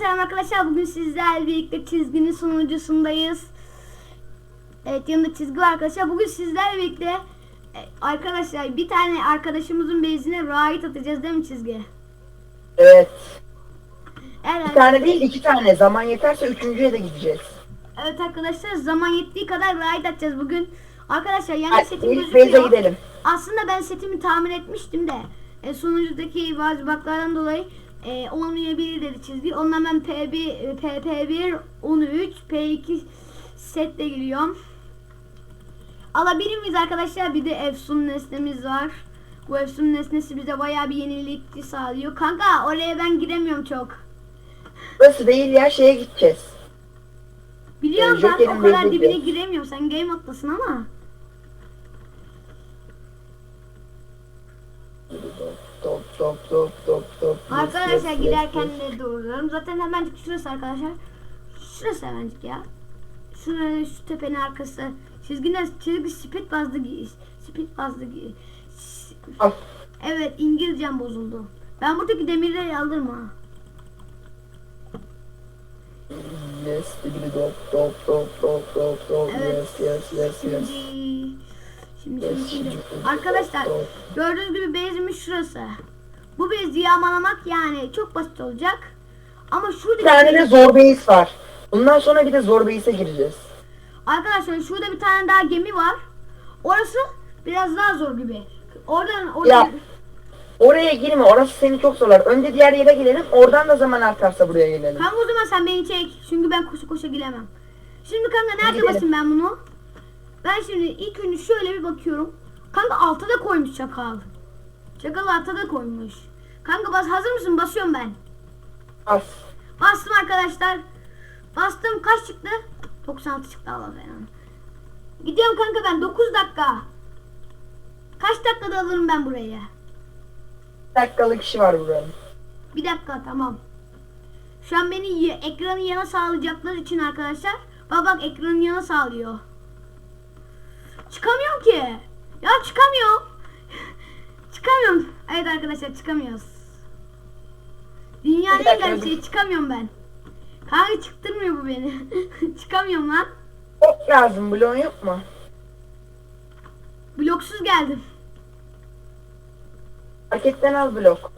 selam arkadaşlar. Bugün sizlerle birlikte çizginin sonuncusundayız. Evet yanında çizgi var arkadaşlar. Bugün sizlerle birlikte e, arkadaşlar bir tane arkadaşımızın bezine raid atacağız değil mi çizgi? Evet. Evet, Bir tane değil iki tane. Zaman yeterse üçüncüye de gideceğiz. evet arkadaşlar zaman yettiği kadar raid atacağız bugün. Arkadaşlar yani Hadi setim gözüküyor. gidelim. Aslında ben setimi tahmin etmiştim de e, sonuncudaki bazı baklardan dolayı e, olmayabilir dedi çizgi. Ondan ben P1, e, PP1, 13, P2 setle giriyorum. Alabilir miyiz arkadaşlar? Bir de Efsun nesnemiz var. Bu Efsun nesnesi bize bayağı bir yenilikçi sağlıyor. Kanka oraya ben giremiyorum çok. Burası değil ya şeye gideceğiz. Biliyorum Ee, ben o kadar dibine giremiyorum. Sen game moddasın ama. Top top top top top. Arkadaşlar giderken de duruyorum. Zaten hemencik şurası arkadaşlar. Şurası hemencik ya. Şuraya şu tepenin arkası. Çizgiler çizgi speed bazlı speed bazlı Al. Evet İngilizcem bozuldu. Ben buradaki demirleri alırım ha. Yes, top top top top top. Evet. Yes, yes, yes, yes. şimdi şimdi, şimdi. Arkadaşlar gördüğünüz gibi bezimiz şurası. Bu bezi yağmalamak yani çok basit olacak. Ama şurada Bir tane de zor base var. Bundan sonra bir de zor base'e gireceğiz. Arkadaşlar şurada bir tane daha gemi var. Orası biraz daha zor gibi. Oradan oradan Ya. Oraya girme orası seni çok zorlar. Önce diğer yere gidelim oradan da zaman artarsa buraya gelelim. Kanka o zaman sen beni çek. Çünkü ben koşa koşa giremem. Şimdi kanka nerede Gidelim. basayım ben bunu? Ben şimdi ilk önce şöyle bir bakıyorum. Kanka altta da koymuş çakal. Çakal altta da koymuş. Kanka bas hazır mısın? Basıyorum ben. As. Bastım arkadaşlar. Bastım kaç çıktı? 96 çıktı Allah belanı. Gidiyorum kanka ben 9 dakika. Kaç dakikada alırım ben burayı? Bir dakikalık işi var buranın. Bir dakika tamam. Şu an beni ekranın yana sağlayacaklar için arkadaşlar. Bak bak ekranın yana sağlıyor. Çıkamıyorum ki. Ya çıkamıyorum. Çıkamıyorum. Evet arkadaşlar çıkamıyoruz. En dakika, güzel şeyi çıkamıyorum ben. Kanka çıktırmıyor bu beni. çıkamıyorum lan. Ok lazım bloğun yok mu? Bloksuz geldim. Marketten al blok.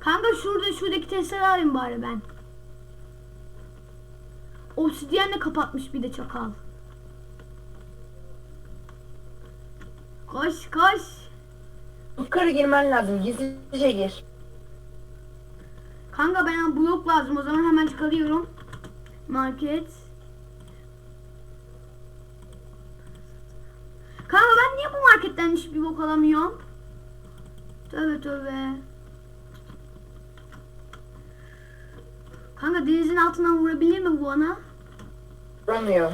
Kanka şurada şuradaki testleri alayım bari ben. Obsidyenle kapatmış bir de çakal. Koş koş. Yukarı girmen lazım. Gizlice gir. Kanka bana blok lazım o zaman hemen çıkarıyorum. Market. Kanka ben niye bu marketten hiçbir bok alamıyorum? Tövbe tövbe. Kanka denizin altından vurabilir mi bu bana? Vuramıyor.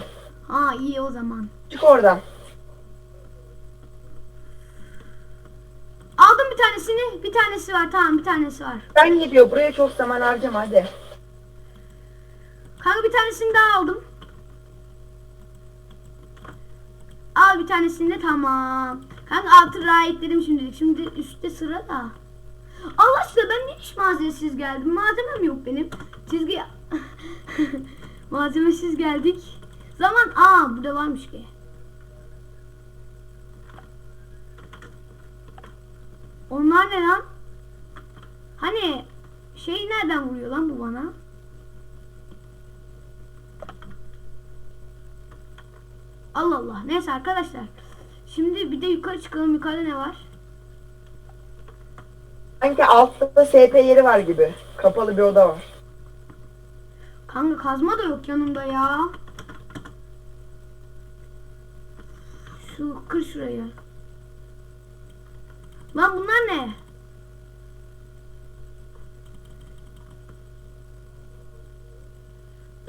Ha iyi o zaman. Çık oradan. Aldım bir tanesini. Bir tanesi var tamam bir tanesi var. Ben gidiyor. Buraya çok zaman harcama hadi. Kanka bir tanesini daha aldım. Al bir tanesini de tamam. Kanka altı rahatledim şimdilik. Şimdi üstte sıra da. Allah aşkına ben hiç malzemesiz geldim? Malzemem yok benim. Çizgi... Malzemesiz geldik. Zaman... Aa burada varmış ki. Onlar ne lan? Hani şey nereden vuruyor lan bu bana? Allah Allah. Neyse arkadaşlar. Şimdi bir de yukarı çıkalım. Yukarıda ne var? Sanki altta SP yeri var gibi. Kapalı bir oda var. Kanka kazma da yok yanımda ya. Şu kır şurayı. Lan bunlar ne?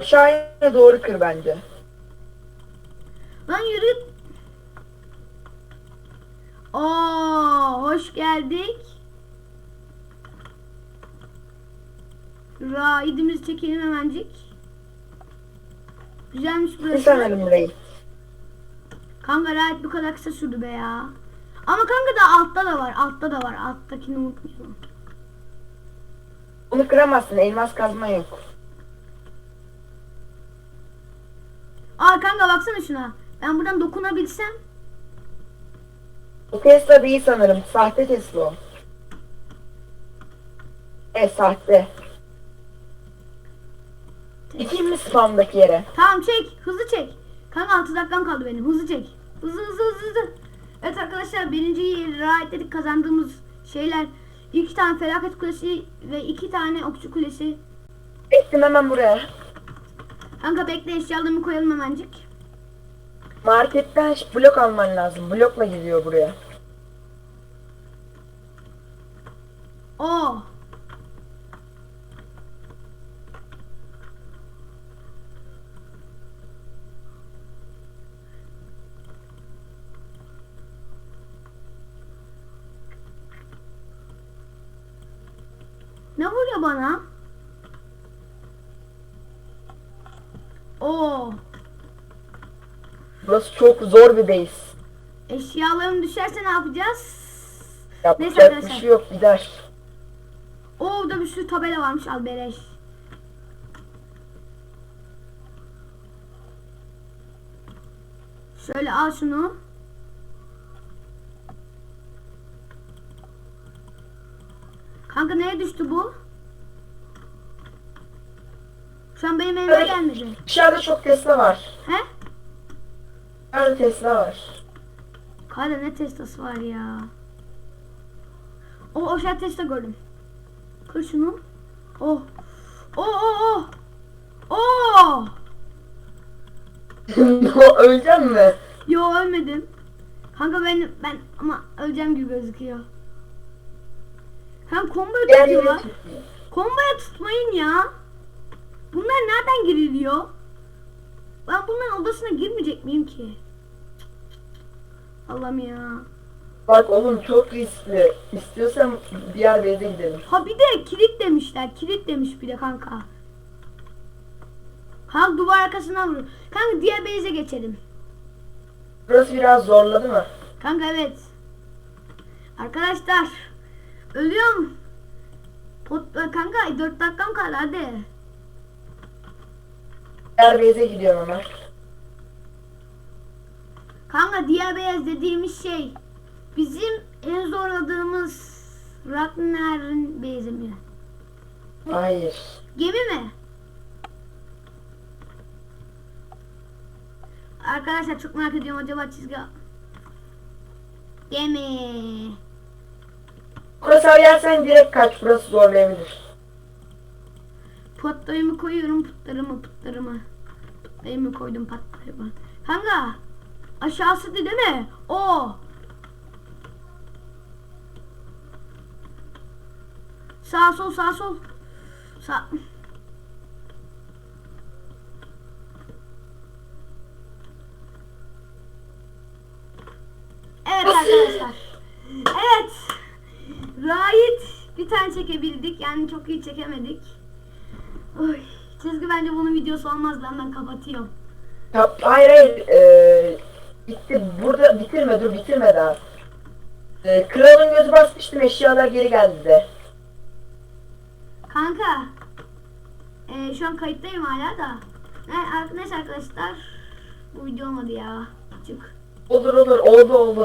Aşağıya doğru kır bence. Lan yürü. Oo, hoş geldik. Raidimizi çekelim hemencik. Güzelmiş burası. sanırım burayı. Kanka raid bu kadar kısa sürdü be ya. Ama kanka da altta da var. Altta da var. Alttakini unutmuşum. Bunu kıramazsın. Elmas kazma yok. Aa kanka baksana şuna. Ben buradan dokunabilsem. Bu Tesla değil sanırım. Sahte Tesla o. E sahte. Gideyim mi spamdaki yere? Tamam çek. Hızlı çek. Kanka 6 dakikam kaldı benim. Hızlı çek. Hızlı hızlı hızlı. hızlı. Evet arkadaşlar birinci rahatladık kazandığımız şeyler. iki tane felaket kulesi ve iki tane okçu kulesi. Bektim hemen buraya. Kanka bekle eşyalarımı koyalım hemencik. Marketten blok alman lazım. Blokla gidiyor buraya. Oo. Ne vuruyor bana? Oo. Burası çok zor bir base. Eşyalarım düşerse ne yapacağız? Neyse Yapacak bir arkadaşlar. şey yok gider. Oo burada bir sürü tabela varmış al beleş. Şöyle al şunu. Kanka neye düştü bu? Şu an benim elime Evet. gelmedi. Dışarıda çok Tesla var. He? Dışarıda Tesla var. Kanka ne testası var ya. O aşağı testa gördüm. Kır şunu. Oh. Oh oh oh. Oh. Öleceğim mi? Yo ölmedim. Kanka ben ben ama öleceğim gibi gözüküyor. Kanka komboya tutuyorlar. Komboya tutmayın ya. Bunlar nereden giriliyor? Ben bunların odasına girmeyecek miyim ki? Allah'ım ya. Bak oğlum çok riskli. İstiyorsan diğer base'e gidelim. Ha bir de kilit demişler. Kilit demiş bir de kanka. Kanka duvar arkasından vurur. Kanka diğer base'e geçelim. Burası biraz zorladı mı? Kanka evet. Arkadaşlar. Ölüyorum. Pot, kanka 4 dakikam kaldı hadi. Diğer base'e gidiyorum hemen. Kanka diğer beyaz dediğimiz şey bizim en zorladığımız Ragnar'ın base'i mi? Hayır. Gemi mi? Arkadaşlar çok merak ediyorum acaba çizgi Gemi. Burası yersen direkt kaç. Burası zorlayabilir. Patlayımı koyuyorum putlarımı putlarımı. Putlarımı koydum patlarımı. Kanka aşağısı değil mi? O. Sağ sol sağ sol. Sağ. Evet arkadaşlar. Evet. Rahit bir tane çekebildik. Yani çok iyi çekemedik. Oy, çizgi bence bunun videosu olmaz lan ben kapatıyorum. Ya, hayır hayır. Ee, bitti. Burada bitirme dur bitirme daha. Ee, kralın gözü basmıştım eşyalar geri geldi de. Kanka. e, şu an kayıttayım hala da. Ne, arkadaşlar. Bu video olmadı ya. Çık. Olur olur oldu oldu.